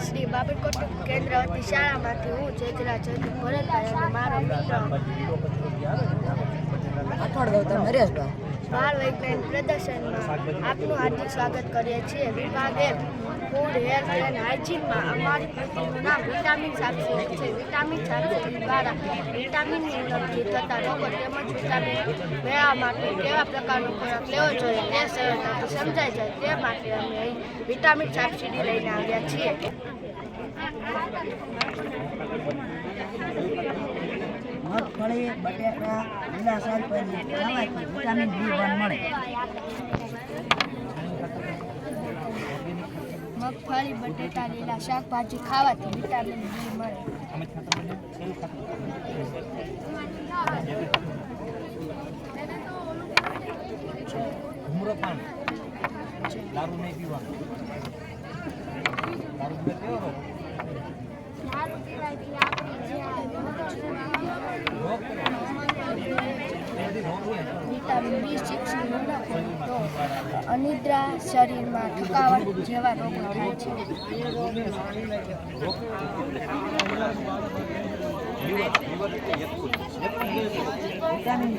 શ્રી બાબરકોટ કેન્દ્ર વતી શાળામાંથી હું ચેતરા ચૌધરી ભરતભાઈ અને મારો મિત્ર. નરેશભાઈ. બાળ વૈજ્ઞાનિક પ્રદર્શનમાં આપનું હાર્દિક સ્વાગત કરીએ છીએ. વિભાગે ફૂડ હેલ્થ એન્ડ હાઇજીનમાં અમારી કૃતિનું નામ વિટામિન સાક્ષી છે. વિટામિન સાક્ષી દ્વારા વિટામિનની ઉપલબ્ધિ થતા રોગો તેમજ વિટામિન મેળવવા માટે કેવા પ્રકારનો ખોરાક લેવો જોઈએ તે સરળતાથી સમજાય જાય તે માટે અમે વિટામિન સબસિડી લઈને આવ્યા છીએ. મગફળી બટેટા લીલા શાકભાજી ખાવાથી વિટામિન બી વન મળે. મગફળી બટેટા લીલા શાકભાજી ખાવાથી વિટામિન બી મળે. ધૂમ્રપાન દારૂ નહીં પીવાનું દારૂ પીવે કેવો રોગ રોગ કેવો? એનાથી રોગ હોય ને. વિટામિન મેળવે તો અનિદ્રા શરીરમાં થકાવટ જેવા રોગો થાય છે. વિટામિન